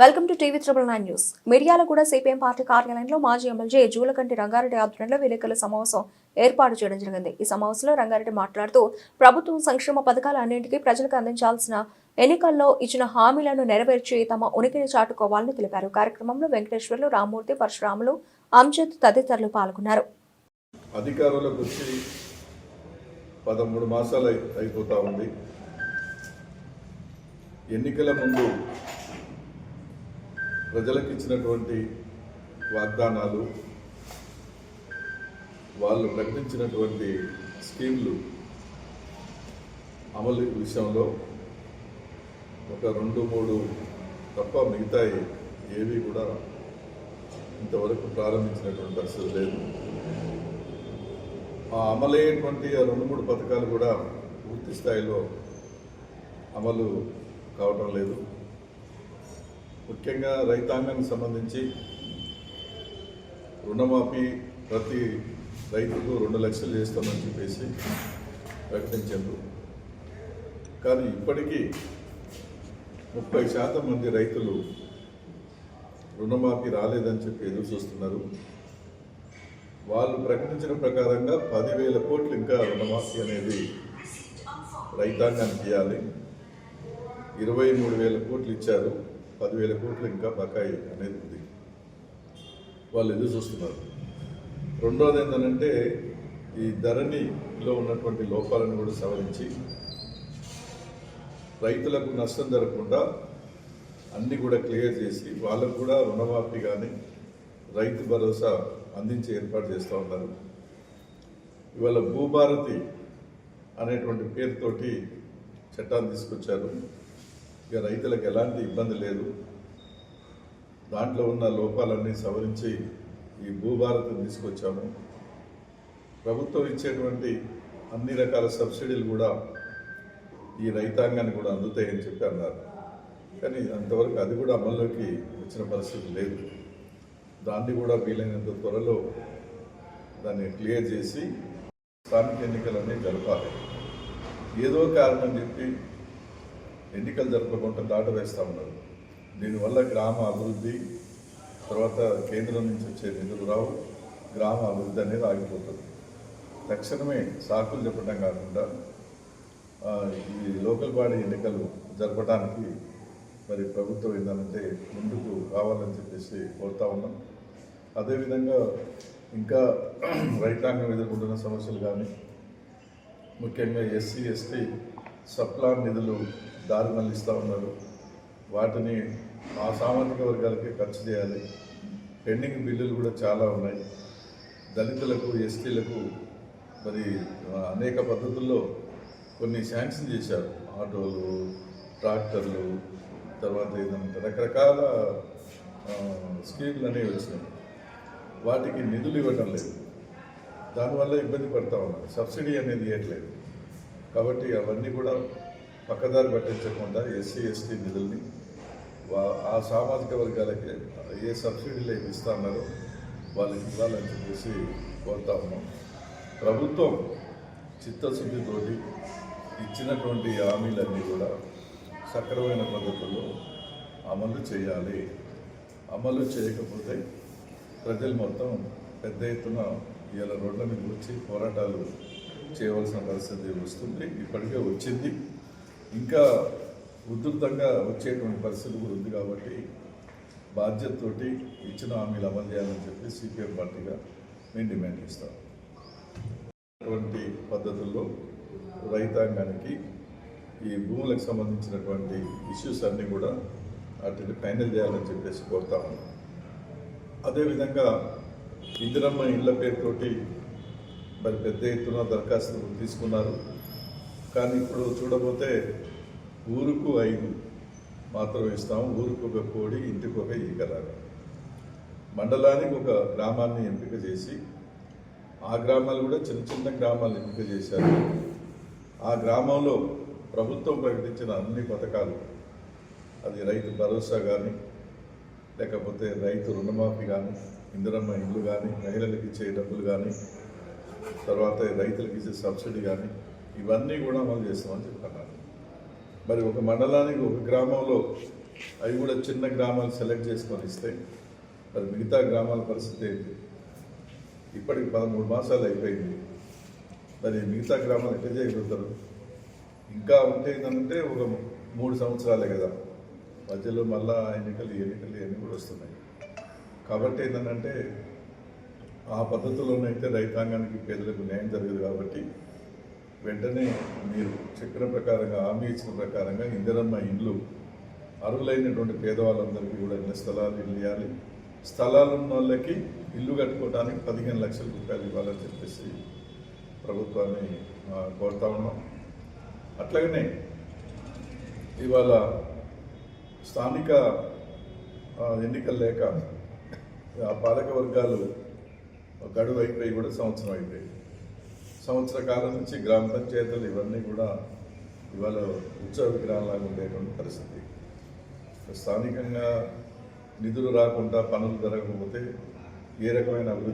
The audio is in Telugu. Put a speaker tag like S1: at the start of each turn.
S1: Welcome to TV triple nine news. మీడియాలో కూడా సిపిఎం పార్టీ కార్యాలయంలో మాజీ ఎమ్మెల్యే జూలకంటి రంగారెడ్డి ఆధ్వర్యంలో విలేకరుల సమావేశం ఏర్పాటు చేయడం జరిగింది. ఈ సమావేశంలో రంగారెడ్డి మాట్లాడుతూ ప్రభుత్వం సంక్షేమ పథకాలు అన్నింటికీ ప్రజలకు అందించాల్సిన ఎన్నికల్లో ఇచ్చిన హామీలను నెరవేర్చి తమ ఉనికిని చాటుకోవాలని తెలిపారు. కార్యక్రమంలో వెంకటేశ్వర్లు రామ్మూర్తి పరశురాములు అంజద్ తదితరులు పాల్గొన్నారు.
S2: అధికారంలోకి వచ్చి పదమూడు మాసాలు అయిపోతా ఉంది. ఎన్నికల ముందు ప్రజలకు ఇచ్చినటువంటి వాగ్దానాలు వాళ్ళు ప్రకటించినటువంటి స్కీమ్లు అమలు విషయంలో ఒక రెండు మూడు తప్ప మిగతా ఏవి కూడా ఇంతవరకు ప్రారంభించినటువంటి పరిస్థితి లేదు. ఆ అమలయ్యేటువంటి ఆ రెండు మూడు పథకాలు కూడా పూర్తి స్థాయిలో అమలు కావటం లేదు. ముఖ్యంగా రైతాంగానికి సంబంధించి రుణమాఫీ ప్రతి రైతుకు రెండు లక్షలు చేస్తామని చెప్పేసి ప్రకటించారు. కానీ ఇప్పటికీ ముప్పై శాతం మంది రైతులు రుణమాఫీ రాలేదని చెప్పి ఎదురు చూస్తున్నారు. వాళ్ళు ప్రకటించిన ప్రకారంగా పదివేల కోట్లు ఇంకా రుణమాఫీ అనేది రైతాంగానికి ఇవ్వాలి. ఇరవై మూడు వేల కోట్లు ఇచ్చారు. పదివేల కోట్లు ఇంకా బకాయి అనేది ఉంది. వాళ్ళు ఎదురు చూస్తున్నారు? రెండోది ఏంటంటే ఈ ధరణిలో ఉన్నటువంటి లోపాలను కూడా సవరించి రైతులకు నష్టం జరగకుండా అన్నీ కూడా క్లియర్ చేసి వాళ్ళకు కూడా రుణమాఫీ కానీ రైతు భరోసా అందించే ఏర్పాటు చేస్తూ ఉన్నారు. ఇవాళ భూభారతి అనేటువంటి పేరుతోటి చట్టాన్ని తీసుకొచ్చారు. ఇక రైతులకు ఎలాంటి ఇబ్బంది లేదు. దాంట్లో ఉన్న లోపాలన్నీ సవరించి ఈ భూభారతం తీసుకొచ్చాము. ప్రభుత్వం ఇచ్చేటువంటి అన్ని రకాల సబ్సిడీలు కూడా ఈ రైతాంగాన్ని కూడా అందుతాయని చెప్పి అన్నారు. కానీ అంతవరకు అది కూడా అమల్లోకి వచ్చిన పరిస్థితి లేదు. దాన్ని కూడా వీలైనంత త్వరలో దాన్ని క్లియర్ చేసి స్థానిక ఎన్నికలన్నీ జరపాలి. ఏదో కారణం చెప్పి ఎన్నికలు జరపకుండా దాటవేస్తూ ఉన్నారు. దీనివల్ల గ్రామ అభివృద్ధి తర్వాత కేంద్రం నుంచి వచ్చే నిధులు రావు గ్రామ అభివృద్ధి అనేది ఆగిపోతుంది. తక్షణమే సాకులు చెప్పడం కాకుండా ఈ లోకల్ బాడీ ఎన్నికలు జరపడానికి మరి ప్రభుత్వం ఏంటంటే ముందుకు రావాలని చెప్పేసి కోరుతా ఉన్నాం. అదేవిధంగా ఇంకా రైతాంగం ఎదుర్కొంటున్న సమస్యలు కానీ ముఖ్యంగా ఎస్సీ ఎస్టీ సప్లాన్ నిధులు దారి మళ్ళిస్తూ ఉన్నారు. వాటిని ఆ సామాజిక వర్గాలకి ఖర్చు చేయాలి. పెండింగ్ బిల్లులు కూడా చాలా ఉన్నాయి. దళితులకు ఎస్టీలకు మరి అనేక పద్ధతుల్లో కొన్ని శాంక్షన్ చేశారు. ఆటోలు ట్రాక్టర్లు తర్వాత ఏదంటే రకరకాల స్కీమ్లు అనేవి వచ్చినాయి. వాటికి నిధులు ఇవ్వటం లేదు. దానివల్ల ఇబ్బంది పడతా ఉన్నారు. సబ్సిడీ అనేది ఇవ్వట్లేదు. కాబట్టి అవన్నీ కూడా పక్కదారి పట్టించకుండా ఎస్సీ ఎస్టీ నిధుల్ని ఆ సామాజిక వర్గాలకి ఏ సబ్సిడీలు ఏమి ఇస్తా ఉన్నారో వాళ్ళకి ఇవ్వాలని చెప్పేసి కోరుతా ఉన్నాం. ప్రభుత్వం చిత్తశుద్ధితోటి ఇచ్చినటువంటి హామీలన్నీ కూడా సక్రమైన పద్ధతుల్లో అమలు చేయాలి. అమలు చేయకపోతే ప్రజలు మొత్తం పెద్ద ఎత్తున ఇలా రోడ్ల మీద వచ్చి పోరాటాలు చేయవలసిన పరిస్థితి వస్తుంది. ఇప్పటికే వచ్చింది. ఇంకా ఉధృతంగా వచ్చేటువంటి పరిస్థితి కూడా ఉంది కాబట్టి బాధ్యతతోటి ఇచ్చిన హామీలు అమలు చేయాలని చెప్పి సిపిఎం పార్టీగా మేము డిమాండ్ చేస్తాం. అటువంటి పద్ధతుల్లో రైతాంగానికి ఈ భూములకు సంబంధించినటువంటి ఇష్యూస్ అన్నీ కూడా వాటిని ఫైనల్ చేయాలని చెప్పేసి కోరుతా ఉన్నాం. అదేవిధంగా ఇందిరమ్మ ఇళ్ళ పేరుతోటి మరి పెద్ద ఎత్తున దరఖాస్తులు తీసుకున్నారు. కానీ ఇప్పుడు చూడబోతే ఊరుకు ఐదు మాత్రం ఇస్తాం ఊరుకు ఒక కోడి ఇంటికి ఒక ఈకలాగా మండలానికి ఒక గ్రామాన్ని ఎంపిక చేసి ఆ గ్రామాలు కూడా చిన్న చిన్న గ్రామాలు ఎంపిక చేశారు. ఆ గ్రామంలో ప్రభుత్వం ప్రకటించిన అన్ని పథకాలు అది రైతు భరోసా కానీ లేకపోతే రైతు రుణమాఫీ కానీ ఇందిరమ్మ ఇల్లు కానీ మహిళలకు ఇచ్చే డబ్బులు కానీ తర్వాత రైతులకు ఇచ్చే సబ్సిడీ కానీ ఇవన్నీ కూడా అమలు చేస్తామని చెప్తున్నారు. మరి ఒక మండలానికి ఒక గ్రామంలో అవి కూడా చిన్న గ్రామాలు సెలెక్ట్ చేసుకొని ఇస్తే మరి మిగతా గ్రామాల పరిస్థితి ఏంటి? ఇప్పటికి పదమూడు మాసాలు అయిపోయింది. మరి మిగతా గ్రామాలు ఎట్లా చేయగలుగుతారు? ఇంకా ఉంటే ఏంటంటే ఒక మూడు సంవత్సరాలే కదా. మధ్యలో మళ్ళా ఎన్నికలు ఎన్నికలు ఇవన్నీ కూడా వస్తున్నాయి. కాబట్టి ఏంటంటే ఆ పద్ధతిలోనైతే రైతాంగానికి పేదలకు న్యాయం జరగదు కాబట్టి వెంటనే మీరు చెప్పిన ప్రకారంగా హామీ ఇచ్చిన ప్రకారంగా ఇందిరమ్మ ఇండ్లు అర్హులైనటువంటి పేదవాళ్ళందరికీ కూడా ఇళ్ళ స్థలాలు ఇల్లు ఇవ్వాలి స్థలాలు ఉన్న వాళ్ళకి ఇల్లు కట్టుకోవడానికి పదిహేను లక్షల రూపాయలు ఇవ్వాలని చెప్పేసి ప్రభుత్వాన్ని కోరుతా ఉన్నాం. అట్లాగనే ఇవాళ స్థానిక ఎన్నికలు లేక ఆ పాలక వర్గాలు గడువు అయిపోయి కూడా సంవత్సరం అయిపోయి సంవత్సర కాలం నుంచి గ్రామ పంచాయతీలు ఇవన్నీ కూడా ఇవాళ ఉత్సవ విగ్రహాలాగా ఉండేటువంటి పరిస్థితి. స్థానికంగా నిధులు రాకుండా పనులు జరగకపోతే ఏ రకమైన అభివృద్ధి